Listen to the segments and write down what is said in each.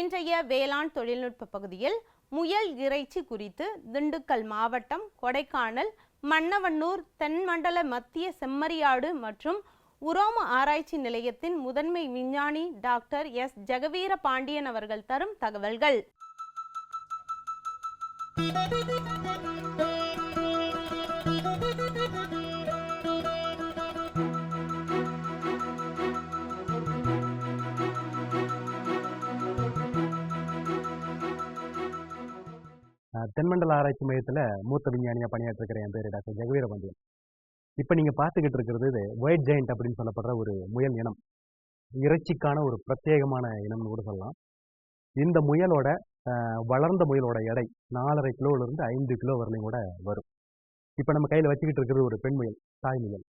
இன்றைய வேளாண் தொழில்நுட்ப பகுதியில் முயல் இறைச்சி குறித்து திண்டுக்கல் மாவட்டம் கொடைக்கானல் மன்னவண்ணூர் தென்மண்டல மத்திய செம்மறியாடு மற்றும் உரோம ஆராய்ச்சி நிலையத்தின் முதன்மை விஞ்ஞானி டாக்டர் எஸ். ஜெகவீர பாண்டியன் அவர்கள் தரும் தகவல்கள். தென்மண்டல ஆராய்ச்சி மையத்தில் மூத்த விஞ்ஞானியாக பணியாற்றிருக்கிற என் பேர் டாக்டர் ஜெகவீர பாண்டியன் இப்போ நீங்கள் பார்த்துக்கிட்டு இருக்கிறது இது ஒயிட் ஜெயண்ட் அப்படின்னு சொல்லப்படுற ஒரு முயல் இனம். இறைச்சிக்கான ஒரு பிரத்யேகமான இனம்னு கூட சொல்லலாம். இந்த முயலோட வளர்ந்த முயலோட எடை நாலரை கிலோவிலிருந்து ஐந்து கிலோ வரலையும் கூட வரும். இப்போ நம்ம கையில் வச்சுக்கிட்டு இருக்கிறது ஒரு பெண் முயல் தாய் முயல்.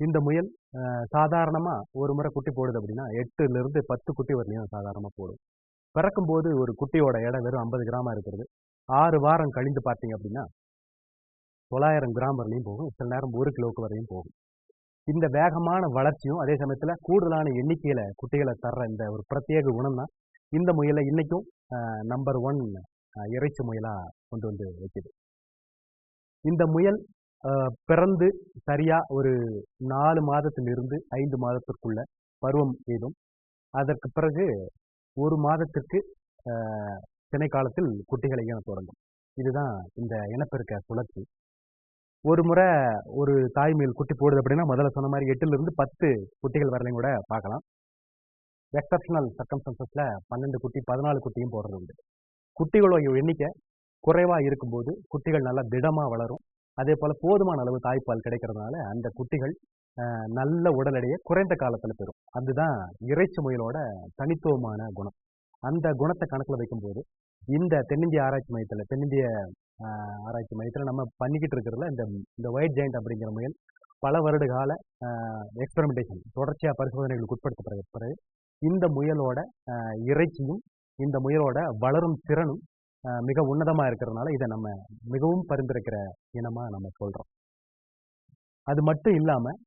இந்த முயல் சாதாரணமாக ஒரு முறை குட்டி போடுது அப்படின்னா எட்டுலேருந்து பத்து குட்டி வரலையும் சாதாரணமாக போடும். பிறக்கும்போது ஒரு குட்டியோட எடை வெறும் ஐம்பது கிராமாக இருக்கிறது. ஆறு வாரம் கழிந்து பார்த்தீங்க அப்படின்னா தொள்ளாயிரம் கிராம் வரையும் போகும். சில நேரம் ஒரு கிலோவுக்கு வரையும் போகும். இந்த வேகமான வளர்ச்சியும் அதே சமயத்தில் கூடுதலான எண்ணிக்கையில் குட்டிகளை தர்ற இந்த ஒரு பிரத்யேக குணம் தான் இந்த முயலை இன்னைக்கும் நம்பர் ஒன் இறைச்சி முயலாக கொண்டு வந்து வைக்குது. இந்த முயல் பிறந்து சரியா ஒரு நாலு மாதத்திலிருந்து ஐந்து மாதத்திற்குள்ள பருவம் எய்தும் அதற்கு பிறகு ஒரு மாதத்திற்கு திணைக்காலத்தில் குட்டிகளை ஈன தொடங்கும். இதுதான் இந்த இனப்பெருக்க சுழற்சி. ஒரு முறை ஒரு தாய்மேல் குட்டி போடுது அப்படின்னா முதல்ல சொன்ன மாதிரி எட்டுல இருந்து பத்து குட்டிகள் வரலையும் கூட பார்க்கலாம். எக்ஸப்ஷனல் சர்க்கம்ஸ்டன்சஸில் பன்னெண்டு குட்டி பதினாலு குட்டியும் போடுறது உண்டு. குட்டிகளோட எண்ணிக்கை குறைவாக இருக்கும்போது குட்டிகள் நல்லா திடமாக வளரும். அதே போல் போதுமான அளவு தாய்ப்பால் கிடைக்கிறதுனால அந்த குட்டிகள் நல்ல உடல் எடையை குறைந்த காலத்தில் பெறும். அதுதான் இறைச்சி முயலோட தனித்துவமான குணம். அந்த குணத்தை கணக்கில் வைக்கும்போது இந்த தென்னிந்திய ஆராய்ச்சி மையத்தில் தென்னிந்திய ஆராய்ச்சி மையத்தில் நம்ம பண்ணிக்கிட்டு இருக்கிறதுல இந்த இந்த ஒயிட் ஜெயிண்ட் அப்படிங்கிற முயல் பல வருட கால எக்ஸ்பெரிமெண்டேஷன் தொடர்ச்சியாக பரிசோதனைகளுக்கு உட்படுத்த பிறகு இந்த முயலோட இறைச்சியும் இந்த முயலோட வளரும் திறனும் மிக உன்னதமாக இருக்கிறதுனால இதை நம்ம மிகவும் பரிந்துரைக்கிற இனமாக நம்ம சொல்கிறோம் அது மட்டும் இல்லாமல்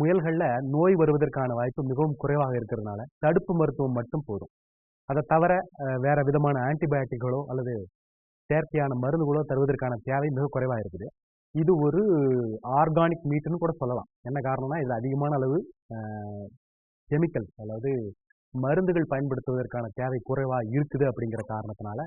முயல்களில் நோய் வருவதற்கான வாய்ப்பு மிகவும் குறைவாக இருக்கிறதுனால தடுப்பு மருத்துவம் மட்டும் போதும். அதை தவிர வேறு வேற விதமான ஆன்டிபயோட்டிக்களோ அல்லது செயற்கையான மருந்துகளோ தருவதற்கான தேவை மிக குறைவாக இருக்குது இது ஒரு ஆர்கானிக் மீட்டுன்னு கூட சொல்லலாம். என்ன காரணம்னா இது அதிகமான அளவு கெமிக்கல் அதாவது மருந்துகள் பயன்படுத்துவதற்கான தேவை குறைவாக இருக்குது அப்படிங்கிற காரணத்தினால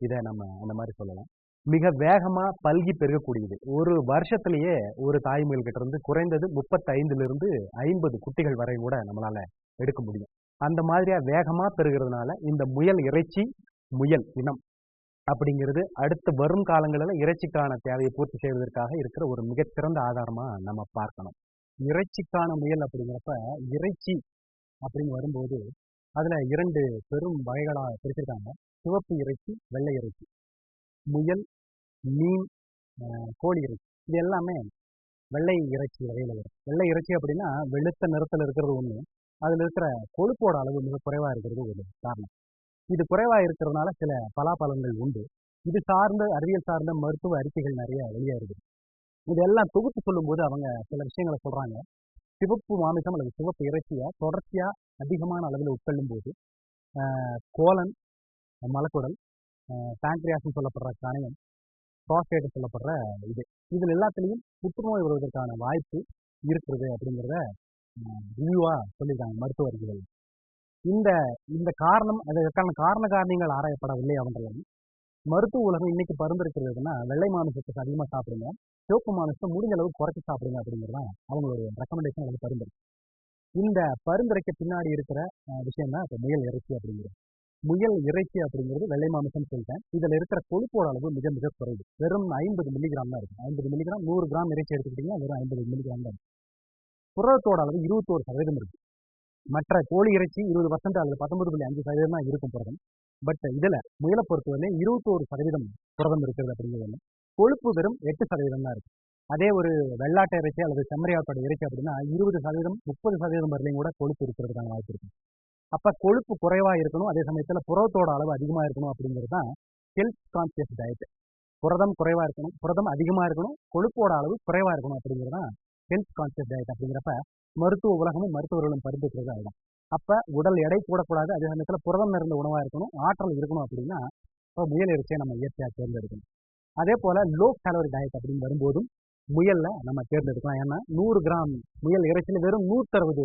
இதை நம்ம அந்த மாதிரி சொல்லலாம். மிக வேகமாக பல்கி பெருகக்கூடியது. ஒரு வருஷத்துலேயே ஒரு தாய்மொழிகிட்ட இருந்து குறைந்தது முப்பத்தைந்துலேருந்து ஐம்பது குட்டிகள் வரை கூட நம்மளால் எடுக்க முடியும். அந்த மாதிரியா வேகமா பெருகிறதுனால இந்த முயல் இறைச்சி முயல் இனம் அப்படிங்கிறது அடுத்த வரும் காலங்களில் இறைச்சிக்கான தேவையை பூர்த்தி செய்வதற்காக இருக்கிற ஒரு மிகச்சிறந்த ஆதாரமா நம்ம பார்க்கணும். இறைச்சிக்கான முயல் அப்படிங்கிறப்ப இறைச்சி அப்படின்னு வரும்போது அதுல இரண்டு பெரும் வகைகளா பிரிச்சிருக்காங்க. சிவப்பு இறைச்சி வெள்ளை இறைச்சி. முயல் மீன் கோழி இறைச்சி. இது எல்லாமே வெள்ளை இறைச்சி வகையில் வரும். வெள்ளை இறைச்சி அப்படின்னா வெளுத்த நிறத்தில் இருக்கிறது ஒன்று அதில் இருக்கிற கொழுப்போட அளவு மிக குறைவாக இருக்கிறது ஒரு காரணம். இது குறைவாக இருக்கிறதுனால சில பலாபலன்கள் உண்டு. இது சார்ந்த அறிவியல் சார்ந்த மருத்துவ அறிக்கைகள் நிறைய வெளியே இருக்குது இதெல்லாம் தொகுத்து சொல்லும்போது அவங்க சில விஷயங்களை சொல்றாங்க. சிவப்பு மாமிசம் அல்லது சிவப்பு இறைச்சியை தொடர்ச்சியா அதிகமான அளவில் உட்கொள்ளும் போது கோலன் மலக்குடல் பேங்க்ரியாஸ்னு சொல்லப்படுற கணையம் ப்ராஸ்டேட் சொல்லப்படுற இது. இதில் எல்லாத்துலேயும் புற்றுநோய் வருவதற்கான வாய்ப்பு இருக்கிறது அப்படிங்கிறத ரிவ்யூவா சொல்லியிருக்காங்க மருத்துவ இந்த இந்த காரணம் அதற்கான காரண காரணங்கள் ஆராயப்படவில்லை அவங்களாம் மருத்துவ உலகம் இன்னைக்கு பரிந்துரைக்கிறதுன்னா வெள்ளை மாமிசத்துக்கு அதிகமாக சாப்பிடுங்க சிவப்பு மாமிசத்தை முடிஞ்ச அளவு குறைச்சி சாப்பிடுங்க அப்படிங்கிறதான் அவங்களுடைய ரெக்கமெண்டேஷன் அல்லது பரிந்துரை. இந்த பரிந்துரைக்கு பின்னாடி இருக்கிற விஷயம் தான் இப்போ முயல் இறைச்சி அப்படிங்கிறது. முயல் இறைச்சி அப்படிங்கிறது வெள்ளை மாமிசம் சொல்லிட்டேன். இதில் இருக்கிற கொழுப்போட அளவு மிக மிக குறைவு. வெறும் ஐம்பது மில்லிகிராம் தான் இருக்கும். ஐம்பது மில்லிகிராம் நூறு கிராம் இறைச்சி எடுத்துக்கிட்டிங்கன்னா வெறும் ஐம்பது மில்லிகிராம் தான் இருக்கும். புரதத்தோட அளவு இருபத்தோரு சதவீதம் இருக்கு. மற்ற கோழி இறைச்சி இருபது பர்சன்ட் அல்லது பத்தொன்பது புள்ளி அஞ்சு சதவீதம் தான் இருக்கும் புரதம். பட் இதில் முயலை பொறுத்தவரை இருபத்தோரு சதவீதம் புரதம் இருக்கிறது அப்படிங்கிறது கொழுப்பு வெறும் எட்டு சதவீதம் தான் இருக்கு. அதே ஒரு வெள்ளாட்டு இறைச்சி அல்லது செம்மறியாட்டோட இறைச்சி அப்படின்னா இருபது சதவீதம் முப்பது சதவீதம் வரலையும் கூட கொழுப்பு இருக்கிறதுக்கான வாய்ப்பு இருக்கு. அப்ப கொழுப்பு குறைவா இருக்கணும் அதே சமயத்துல புரதத்தோட அளவு அதிகமா இருக்கணும் அப்படிங்கிறது தான் ஹெல்த் கான்சியஸ் டயட் புரதம் குறைவா இருக்கணும் புரதம் அதிகமா இருக்கணும் கொழுப்போட அளவு குறைவா இருக்கணும் அப்படிங்கிறது தான் ஹெல்த் கான்சியஸ் டயட் அப்படிங்கிறப்ப மருத்துவ உலகமும் மருத்துவர்களும் பரிந்துக்கிறது ஆகிடும் அப்போ உடல் எடை கூடக்கூடாது அதே சமயத்தில் புரதம் நிறைந்த உணவாக இருக்கணும் ஆற்றல் இருக்கணும் அப்படின்னா இப்போ முயல் இறைச்சியை நம்ம இயற்கையாக தேர்ந்தெடுக்கணும். அதே போல் லோ கேலரி டயட் அப்படின்னு வரும்போதும் முயலில் நம்ம தேர்ந்தெடுக்கலாம். ஏன்னா நூறு கிராம் முயல் இறைச்சியில் வெறும் நூற்றறுபது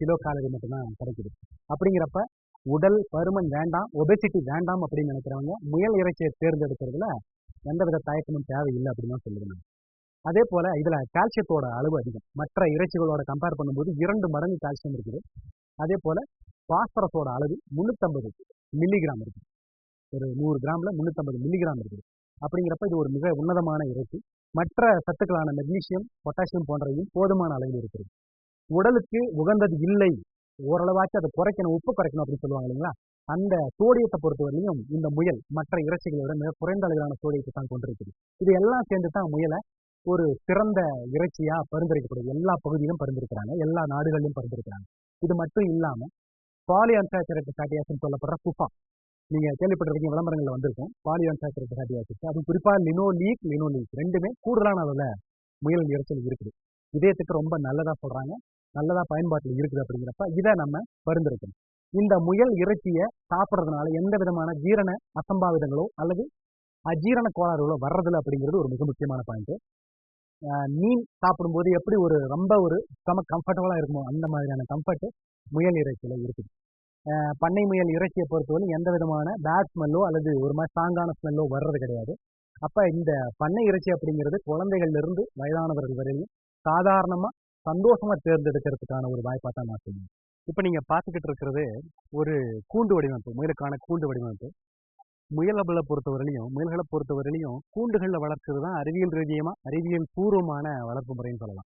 கிலோ கேலரி மட்டும்தான் கிடைக்குது. அப்படிங்கிறப்ப உடல் பருமன் வேண்டாம் ஒபெசிட்டி வேண்டாம் அப்படின்னு நினைக்கிறவங்க முயல் இறைச்சியை தேர்ந்தெடுக்கிறதுல எந்தவித தயக்கமும் தேவையில்லை அப்படின்னு தான் சொல்லுவேன். அதே போல இதுல கால்சியத்தோட அளவு அதிகம். மற்ற இறைச்சிகளோட கம்பேர் பண்ணும்போது இரண்டு மடங்கு கால்சியம் இருக்குது. அதே போல பாஸ்பரஸோட அளவு முந்நூற்றம்பது மில்லிகிராம் இருக்கு ஒரு நூறு கிராம்ல முந்நூற்றம்பது மில்லிகிராம் இருக்குது. அப்படிங்கிறப்ப இது ஒரு மிக உன்னதமான இறைச்சி. மற்ற சத்துக்களான மெக்னீசியம் பொட்டாசியம் போன்றவையும் போதுமான அளவில் இருக்குது உடலுக்கு உகந்தது இல்லை. ஓரளவாச்சும் அதை குறைக்கணும் உப்பு குறைக்கணும் அப்படின்னு சொல்லுவாங்க இல்லைங்களா? அந்த சோடியத்தை பொறுத்தவரையிலும் இந்த முயல் மற்ற இறைச்சிகளோட மிக குறைந்த அளவிலான சோடியத்தை தான் கொண்டிருக்குது. இது எல்லாம் சேர்ந்து தான் முயலை ஒரு சிறந்த இறைச்சியா பரிந்துரைக்கப்படுது. எல்லா பகுதியிலும் பரிந்துரைக்கிறாங்க. எல்லா நாடுகளிலும் பரிந்துரைக்கிறாங்க. இது மட்டும் இல்லாம பாலி அன்சாச்சுரேட் ஃபேட்டி ஆசிட் சொல்லப்படுற குஃபா. நீங்க கேள்விப்பட்டிருக்கீங்க விளம்பரங்கள்ல வந்திருக்கும். பாலி அன்சாச்சுரேட் ஃபேட்டி ஆசிட் அது குறிப்பா லினோலீக் லினோலீக் ரெண்டுமே கூடுதலான அளவுல முயல் இறைச்சல் இருக்குது. இதயத்துக்கு ரொம்ப நல்லதா சொல்றாங்க. நல்லதா பயன்பாட்டில் இருக்குது அப்படிங்கிறப்ப இதை நம்ம பரிந்துரைக்கணும். இந்த முயல் இறைச்சியை சாப்பிட்றதுனால எந்த விதமான ஜீரண அசம்பாவிதங்களோ அல்லது அஜீரண கோளாறுகளோ வர்றதில்ல அப்படிங்கிறது ஒரு மிக முக்கியமான பாயிண்ட் மீன் சாப்பிடும்போது எப்படி ஒரு ரொம்ப ஒரு செம கம்ஃபர்டபுளாக இருக்குமோ அந்த மாதிரியான கம்ஃபர்ட் முயல் இறைச்சியில் இருக்குது. பண்ணை முயல் இறைச்சியை பொறுத்தவரை எந்த விதமான பேட் ஸ்மெல்லோ அல்லது ஒரு மாதிரி ஸ்ட்ராங்கான ஸ்மெல்லோ வர்றது கிடையாது. அப்போ இந்த பண்ணை இறைச்சி அப்படிங்கிறது குழந்தைகள்லேருந்து வயதானவர்கள் வரையிலும் சாதாரணமாக சந்தோஷமாக தேர்ந்தெடுக்கிறதுக்கான ஒரு வாய்ப்பாக தான் நான் சொல்லுவேன். இப்போ நீங்கள் பார்த்துக்கிட்டு இருக்கிறது ஒரு கூண்டு வடிவமைப்பு முயலுக்கான கூண்டு வடிவமைப்பு. முயல்களை பொறுத்தவரையிலையும் முயல்களை பொறுத்தவரையிலையும் கூண்டுகளில் வளர்க்கிறது தான் அறிவியல் ரீதியமாக அறிவியல் பூர்வமான வளர்ப்பு முறைன்னு சொல்லலாம்.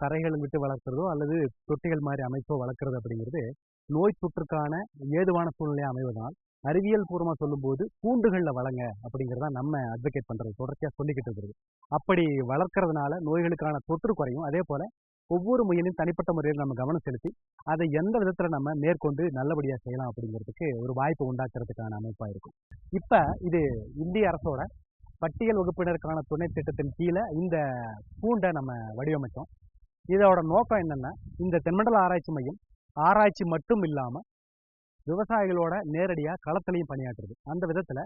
தரைகள் விட்டு வளர்க்குறதோ அல்லது தொட்டிகள் மாதிரி அமைப்போ வளர்க்குறது அப்படிங்கிறது நோய் தொற்றுக்கான ஏதுவான சூழ்நிலையாக அமைவதால் அறிவியல் பூர்வமாக சொல்லும்போது கூண்டுகளில் வளங்க அப்படிங்கிறத நம்ம அட்வொகேட் பண்ணுறது தொடர்ச்சியாக சொல்லிக்கிட்டு இருக்கிறது. அப்படி வளர்க்கறதுனால நோய்களுக்கான தொற்று குறையும். அதே போல் ஒவ்வொரு முயலையும் தனிப்பட்ட முறையில் நம்ம கவனம் செலுத்தி அதை எந்த விதத்தில் நம்ம மேற்கொண்டு நல்லபடியாக செய்யலாம் அப்படிங்கிறதுக்கு ஒரு வாய்ப்பு உண்டாக்குறதுக்கான அமைப்பாக இருக்கும். இப்போ இது இந்திய அரசோட பட்டியல் வகுப்பினருக்கான துணை திட்டத்தின் கீழே இந்த பூண்டை நம்ம வடிவமைத்தோம். இதோட நோக்கம் என்னன்னா இந்த தென்மண்டல ஆராய்ச்சி மையம் ஆராய்ச்சி மட்டும் இல்லாமல் விவசாயிகளோட நேரடியாக களத்திலையும் பணியாற்றுது. அந்த விதத்தில்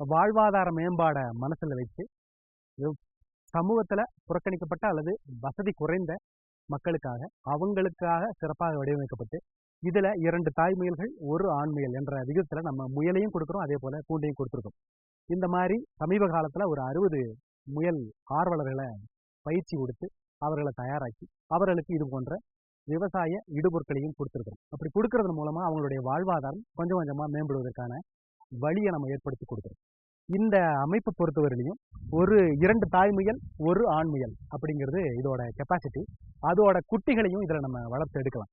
வாழ்வாதார மேம்பாடை மனசில் வச்சு சமூகத்தில் புறக்கணிக்கப்பட்ட அல்லது வசதி குறைந்த மக்களுக்காக அவங்களுக்காக சிறப்பாக வடிவமைக்கப்பட்டு இதில் இரண்டு தாய் முயல்கள் ஒரு ஆண் முயல் என்ற விகிதத்தில் நம்ம முயலையும் கொடுக்குறோம் அதே போல் கூண்டையும் கொடுத்துருக்கோம். இந்த மாதிரி சமீப காலத்தில் ஒரு அறுபது முயல் ஆர்வலர்களை பயிற்சி கொடுத்து அவர்களை தயாராக்கி அவர்களுக்கு இது போன்ற விவசாய இடுபொருட்களையும் கொடுத்துருக்குறோம். அப்படி கொடுக்கறது மூலமாக அவங்களுடைய வாழ்வாதாரம் கொஞ்சம் கொஞ்சமாக மேம்படுவதற்கான வழியை நம்ம ஏற்படுத்தி கொடுக்குறோம். இந்த அமைப்பு பொறுத்தவரையிலையும் ஒரு இரண்டு தாய்முயல் ஒரு ஆண் முயல் அப்படிங்கிறது இதோட கெப்பாசிட்டி அதோட குட்டிகளையும் இதில் நம்ம வளர்த்து எடுக்கலாம்.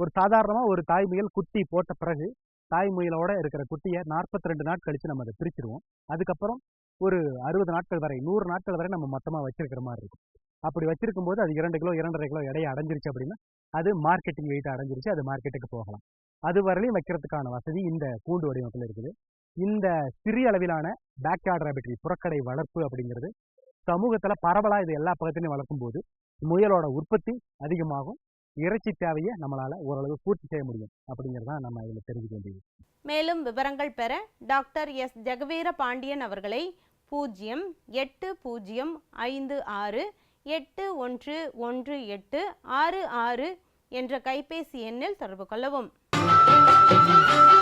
ஒரு சாதாரணமாக ஒரு தாய்முயல் குட்டி போட்ட பிறகு தாய்முயலோட இருக்கிற குட்டியை நாற்பத்தி ரெண்டு நாட்கள் கழித்து நம்ம அதை பிரிச்சிருவோம். அதுக்கப்புறம் ஒரு அறுபது நாட்கள் வரை நூறு நாட்கள் வரை நம்ம மொத்தமாக வச்சிருக்கிற மாதிரி இருக்கும். அப்படி வச்சிருக்கும் போது அது இரண்டு கிலோ இரண்டரை கிலோ எடையை அடைஞ்சிருச்சு அப்படின்னா அது மார்க்கெட்டிங் வெயிட் அடைஞ்சிருச்சு அது மார்க்கெட்டுக்கு போகலாம். அது வரலையும் வைக்கிறதுக்கான வசதி இந்த கூண்டு வடிவத்தில் இருக்குது. இந்த சிறிய அளவிலான பேக்யார்ட் ரேபிட்ரி புறக்கடை வளர்ப்பு அப்படிங்கிறது சமூகத்தில் பரவலாக இது எல்லா பக்கத்துலையும் வளர்க்கும் போது முயலோட உற்பத்தி அதிகமாகும். இறைச்சி தேவையை நம்மளால் ஓரளவு பூர்த்தி செய்ய முடியும் அப்படிங்கிறதான் நம்ம இதில் தெரிஞ்சுக்க வேண்டியது. மேலும் விவரங்கள் பெற டாக்டர் எஸ். ஜெகவீர பாண்டியன் அவர்களை பூஜ்ஜியம் எட்டு பூஜ்ஜியம் ஐந்து ஆறு எட்டு ஒன்று ஒன்று எட்டு ஆறு ஆறு என்ற கைபேசி எண்ணில் தொடர்பு கொள்ளவும். Música